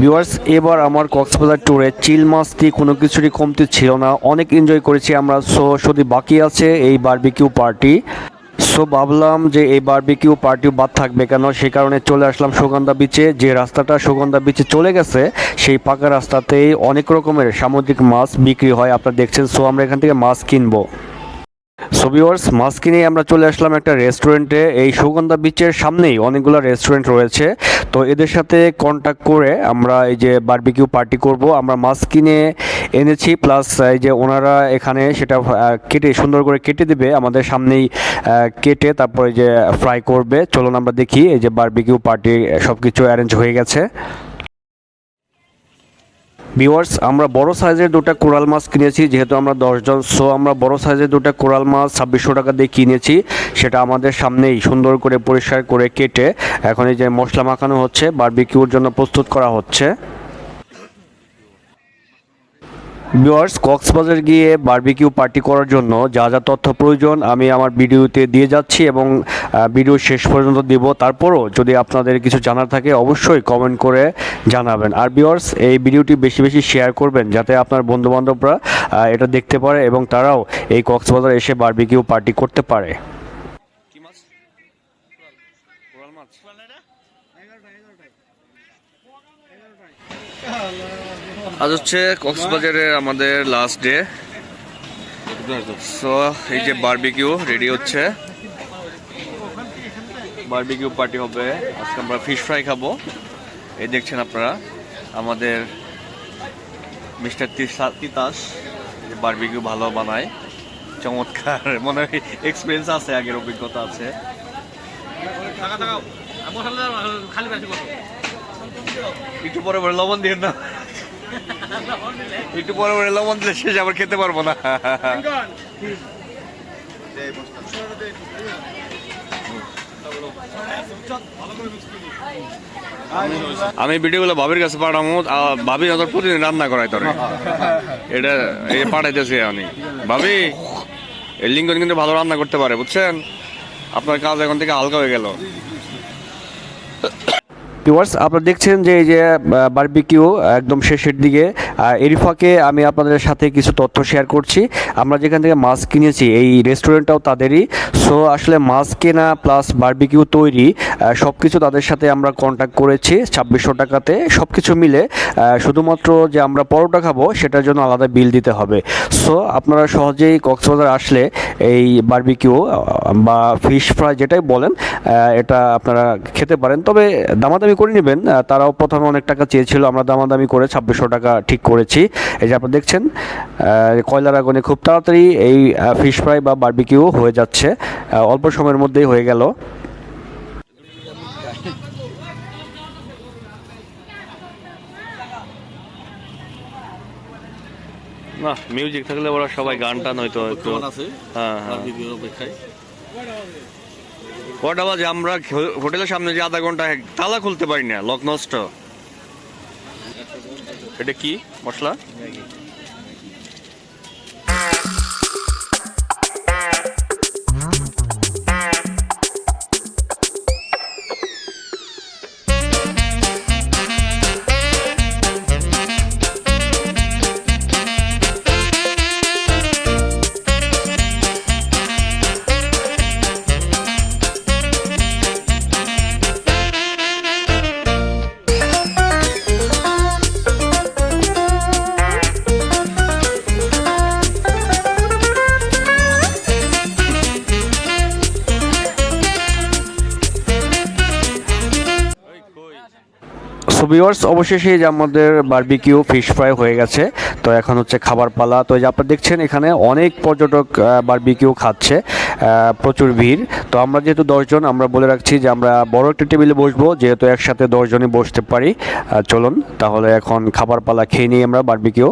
Viewers, এবার আমার কক্সবাজার ট্যুরে চিল মাস্তি কোনো কিছুরই কমতি ছিল না। অনেক এনজয় করেছি আমরা, সো শুধু বাকি আছে এই বারবিকিউ পার্টি সো ভাবলাম যে এই বারবিকিউ পার্টি বাদ থাকবে কেন? সেই কারণে চলে আসলাম সুগন্ধা বিচে যে রাস্তাটা সুগন্ধা বিচে চলে গেছে, সেই পাকা রাস্তাতেই অনেক রকমের সামুদ্রিক মাছ বিক্রি হয়, আপনারা দেখছেন। সো আমরা এখান থেকে মাছ কিনবো। সো ভিউয়ার্স মাছ কিনে আমরা চলে আসলাম একটা রেস্টুরেন্টে এই সুগন্ধা বিচের সামনেই অনেকগুলো রেস্টুরেন্ট রয়েছে। তো এদের সাথে কন্ট্যাক্ট করে আমরা এই যে বারবিকিউ পার্টি করব। আমরা মাছ কিনে এনেছি প্লাস এই যে ওনারা এখানে সেটা কেটে, সুন্দর করে কেটে দেবে আমাদের সামনেই কেটে তারপরে যে ফ্রাই করবে। চলুন আমরা দেখি, এই যে বারবিকিউ পার্টি সব কিছু অ্যারেঞ্জ হয়ে গেছে। ভিউয়ার্স আমরা বড় সাইজের দুটো কোরাল মাছ কিনেছি, যেহেতু আমরা দশজন সো আমরা বড় সাইজের দুটো কোরাল মাছ ছাব্বিশশো টাকা দিয়ে কিনেছি। সেটা আমাদের সামনেই সুন্দর করে পরিষ্কার করে কেটে এখন এই যে মশলা মাখানো হচ্ছে বারবিকিউর জন্য প্রস্তুত করা হচ্ছে। ভিউয়ার্স কক্সবাজার গিয়ে বারবিকিউ পার্টি করার জন্য যা যা তথ্য প্রয়োজন আমি আমার ভিডিওতে দিয়ে যাচ্ছি এবং ভিডিও শেষ পর্যন্ত দিব। তারপরও যদি আপনাদের কিছু জানার থাকে অবশ্যই কমেন্ট করে জানাবেন। আর ভিউয়ার্স এই ভিডিওটি বেশি বেশি শেয়ার করবেন যাতে আপনার বন্ধুবান্ধবরা এটা দেখতে পারে এবং তারাও এই কক্সবাজার এসে বারবিকিউ পার্টি করতে পারে। আজ হচ্ছে কক্সবাজারের আমাদের লাস্ট ডে সো এই যে বারবিকিউ রেডি হচ্ছে। বারবিকিউ পার্টি হবে। আজকে আমরা ফিশ ফ্রাই খাব। এই দেখছেন আপনারা আমাদের মিস্টার তিতাস বারবিকিউ ভালো বানায়। চমৎকার। মনে হয় এক্সপিরিয়েন্স আছে আগের অভিজ্ঞতা আছে। একটু পরে পরে লবণ দিয়ে না। একটু পরে পরে লবণ শেষ আবার খেতে পারব না। আমি ভিডিওগুলো ভাবির কাছে আহ, ভাবি ওদের প্রতিদিন রান্না করাই তোরে। এটা এই পাঠাইতেছি আমি। ভাবি এই লিঙ্গন কিন্তু ভালো রান্না করতে পারে বুঝছেন? আপনার কাজ এখন থেকে হালকা হয়ে গেল। ভিউয়ার্স আপনারা দেখছেন যে এই যে বারবিকিউ একদম শেষের দিকে আর এরিফাকে আমি আপনাদের সাথে কিছু তথ্য শেয়ার করছি। আমরা যেখান থেকে মাছ কিনেছি, এই রেস্টুরেন্টটাও তাদেরই। সো আসলে মাছ কেনা প্লাস বার্বিকিউ তৈরি সব কিছু তাদের সাথে আমরা কন্ট্যাক্ট করেছি ছাব্বিশশো টাকাতে। সব কিছু মিলে শুধুমাত্র যে আমরা পরোটা খাব, সেটার জন্য আলাদা বিল দিতে হবে। সো আপনারা সহজেই কক্সবাজার আসলে এই বার্বিকিউ বা ফিশ ফ্রাই যেটাই বলেন এটা আপনারা খেতে পারেন। তবে দামাদামি করে নেবেন তারাও প্রথমে অনেক টাকা চেয়েছিল, আমরা দামাদামি করে ছাব্বিশশো টাকা ঠিক করেছি। এই যে আপনারা দেখছেন কয়লার আগুনে খুব তাড়াতাড়ি এই ফিশ ফ্রাই বা বারবিকিউ হয়ে যাচ্ছে। অল্প সময়ের মধ্যেই হয়ে গেল। না মিউজিক থাকলে ওরা সবাই গান টান হয়তো একটু আছে? হ্যাঁ হ্যাঁ। ভিডিওর কটা বাজে? আমরা হোটেলের সামনে যে আধা ঘণ্টা তালা খুলতে পারি না লক নষ্ট। এটা কি মশলা? ভিউয়ার্স অবশেষে যে আমাদের বারবিকিউ ফিশ ফ্রাই হয়ে গেছে। তো এখন হচ্ছে খাবার পালা। তো এই যে আপনারা দেখছেন, এখানে অনেক পর্যটক বারবিকিউ খাচ্ছে প্রচুর ভিড়। তো আমরা যেহেতু দশজন, আমরা বলে রাখছি যে আমরা বড় একটা টেবিলে বসবো, যেহেতু একসাথে দশজনই বসতে পারি। চলুন, তাহলে এখন খাবার পালা খেয়ে নিই আমরা বারবিকিউ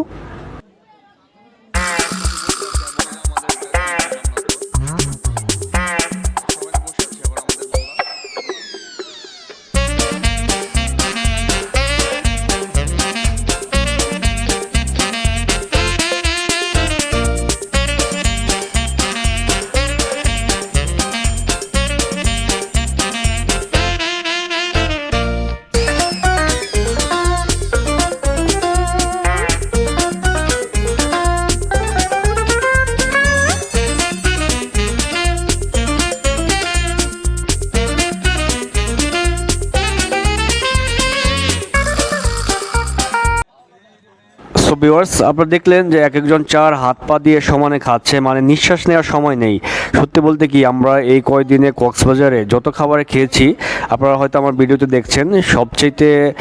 ভিউয়ার্স আপনারা দেখলেন যে এক একজন চার হাত পা দিয়ে সমানে খাচ্ছে মানে নিঃশ্বাস নেওয়ার সময় নেই। সত্যি বলতে কি আমরা এই কয়দিনে কক্সবাজারে যত খাবারে খেয়েছি আপনারা হয়তো আমার ভিডিওতে দেখছেন সবচাইতে আহ,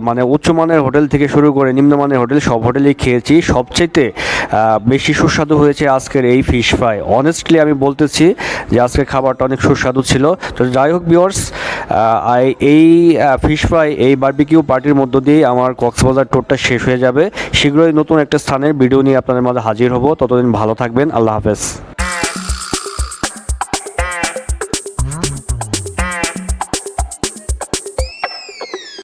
মানে উচ্চমানের হোটেল থেকে শুরু করে নিম্নমানের হোটেল সব হোটেলেই খেয়েছি। সবচাইতে আহ, বেশি সুস্বাদু হয়েছে আজকের এই ফিশ ফ্রাই অনেস্টলি আমি বলতেছি যে আজকের খাবারটা অনেক সুস্বাদু ছিল। তো যাই হোক ভিউয়ার্স এই ফিশ ফ্রাই এই বারবিকিউ পার্টির মধ্য দিয়ে আমার কক্সবাজার টোরটা শেষ হয়ে যাবে। শীঘ্রই নতুন একটা স্থানের ভিডিও নিয়ে আপনাদের মাঝে হাজির হব। ততদিন ভালো থাকবেন। আল্লাহ হাফেজ।